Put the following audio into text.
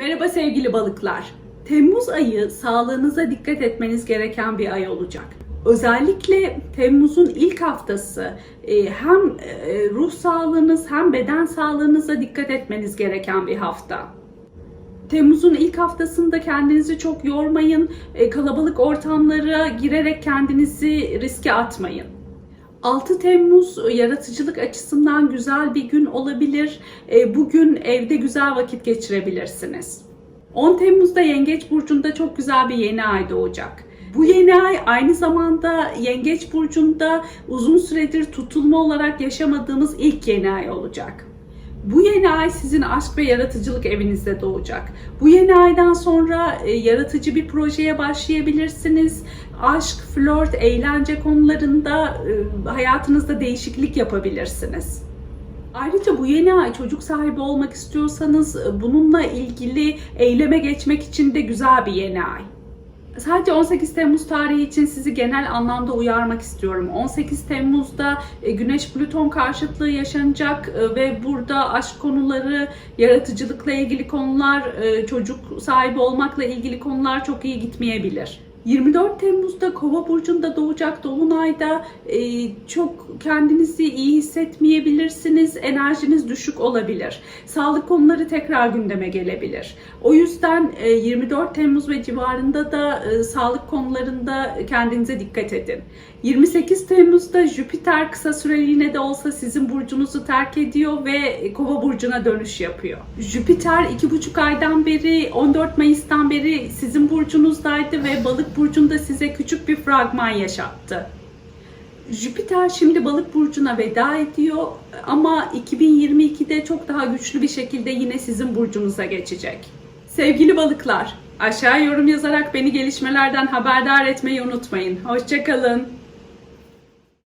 Merhaba sevgili balıklar. Temmuz ayı sağlığınıza dikkat etmeniz gereken bir ay olacak. Özellikle Temmuz'un ilk haftası e, hem e, ruh sağlığınız hem beden sağlığınıza dikkat etmeniz gereken bir hafta. Temmuz'un ilk haftasında kendinizi çok yormayın, e, kalabalık ortamlara girerek kendinizi riske atmayın. 6 Temmuz yaratıcılık açısından güzel bir gün olabilir. E, Bugün evde güzel vakit geçirebilirsiniz. 10 Temmuz'da Yengeç Burcu'nda çok güzel bir yeni ay doğacak. Bu yeni ay aynı zamanda Yengeç Burcu'nda uzun süredir tutulma olarak yaşamadığımız ilk yeni ay olacak. Bu yeni ay sizin aşk ve yaratıcılık evinizde doğacak. Bu yeni aydan sonra e, yaratıcı bir projeye başlayabilirsiniz. Aşk, flört, eğlence konularında e, hayatınızda değişiklik yapabilirsiniz. Ayrıca bu yeni ay çocuk sahibi olmak istiyorsanız e, bununla ilgili eyleme geçmek için de güzel bir yeni ay. Sadece 18 Temmuz tarihi için sizi genel anlamda uyarmak istiyorum. 18 Temmuz'da e, Güneş Plüton karşıtlığı yaşanacak e, ve burada aşk konuları, yaratıcılıkla ilgili konular, e, çocuk sahibi olmakla ilgili konular çok iyi gitmeyebilir. 24 Temmuz'da Kova burcunda doğacak dolunayda e, çok kendinizi iyi hissetmeyebilirsiniz. Enerjiniz düşük olabilir. Sağlık konuları tekrar gündeme gelebilir. O yüzden e, 24 Temmuz ve civarında da e, sağlık konularında kendinize dikkat edin. 28 Temmuz'da Jüpiter kısa süreliğine de olsa sizin burcunuzu terk ediyor ve Kova burcuna dönüş yapıyor. Jüpiter 2,5 aydan beri 14 Mayıs'tan beri sizin burcunuzdaydı ve Balık burcunda size küçük bir fragman yaşattı. Jüpiter şimdi Balık burcuna veda ediyor ama 2022'de çok daha güçlü bir şekilde yine sizin burcunuza geçecek. Sevgili balıklar, aşağı yorum yazarak beni gelişmelerden haberdar etmeyi unutmayın. Hoşçakalın.